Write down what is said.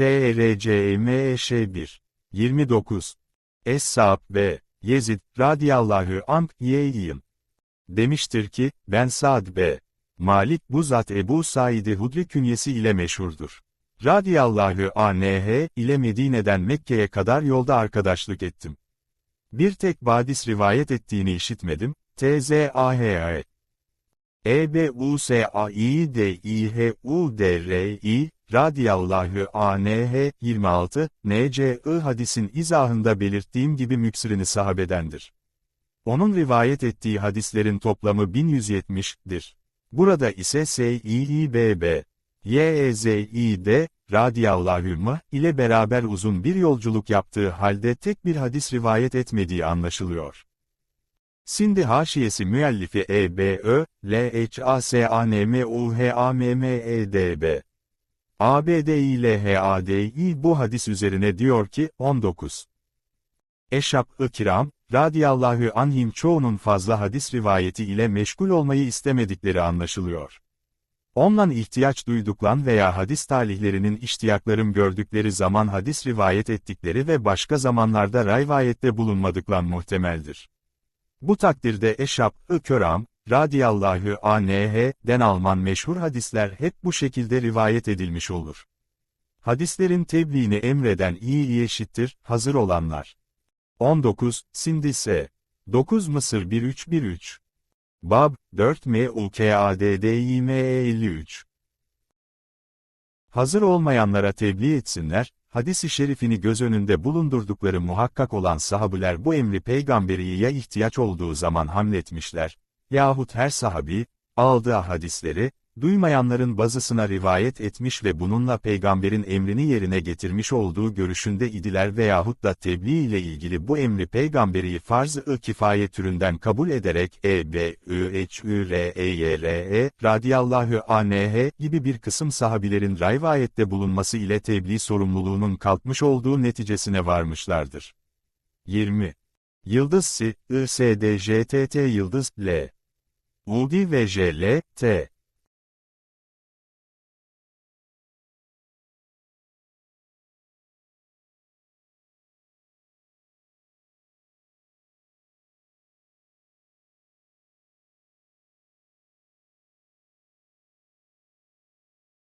TRCMEŞ1. 29. Es-Sa'b B. Yezid, radiyallahu anh, yeğiyim. Demiştir ki, ben Sa'd B. Malik bu zat Ebu Said-i Hudri künyesi ile meşhurdur. Radiyallahu anh ile Medine'den Mekke'ye kadar yolda arkadaşlık ettim. Bir tek badis rivayet ettiğini işitmedim, T-Z-A-H-A. E-B-U-S-A-İ-D-İ-H-U-D-R-İ, radiyallahu anh 26, N.C.I. hadisin izahında belirttiğim gibi müksirini sahabedendir. Onun rivayet ettiği hadislerin toplamı 1170'dir. Burada ise S-İ-İ-B-B, Y-E-Z-İ-D, radiyallahu ile beraber uzun bir yolculuk yaptığı halde tek bir hadis rivayet etmediği anlaşılıyor. Sindi haşiyesi müellifi E-B-Ö, L-H-A-S-A-N-M-U-H-A-M-M-E-D-B. ABD-İ-L-H-A-D-İ bu hadis üzerine diyor ki, 19. Eşab-ı kiram, radiyallahu anhim çoğunun fazla hadis rivayeti ile meşgul olmayı istemedikleri anlaşılıyor. Ondan ihtiyaç duyduklan veya hadis talihlerinin iştiyaklarım gördükleri zaman hadis rivayet ettikleri ve başka zamanlarda rivayette bulunmadıklan muhtemeldir. Bu takdirde Eşab-ı Köram, radiyallahu anh,'den Alman meşhur hadisler hep bu şekilde rivayet edilmiş olur. Hadislerin tebliğini emreden iyi iyi eşittir, hazır olanlar. 19, Sindise. 9 Mısır 1313. Bab, 4 M-U-K-A-D-D-İ-M-E 53. Hazır olmayanlara tebliğ etsinler, hadisi şerifini göz önünde bulundurdukları muhakkak olan sahabiler bu emri peygamberiye ihtiyaç olduğu zaman hamletmişler, yahut her sahabi, aldığı hadisleri, duymayanların bazısına rivayet etmiş ve bununla peygamberin emrini yerine getirmiş olduğu görüşünde idiler veyahut da tebliğ ile ilgili bu emri peygamberi farz-ı kifaye türünden kabul ederek E, B, Ü, H, Ü, R, E, Y, R, E, radiyallahu anh gibi bir kısım sahabilerin rivayette bulunması ile tebliğ sorumluluğunun kalkmış olduğu neticesine varmışlardır. 20. Yıldız Si, I, S, D, J, T, T, Yıldız, L. Udi ve J, L, T.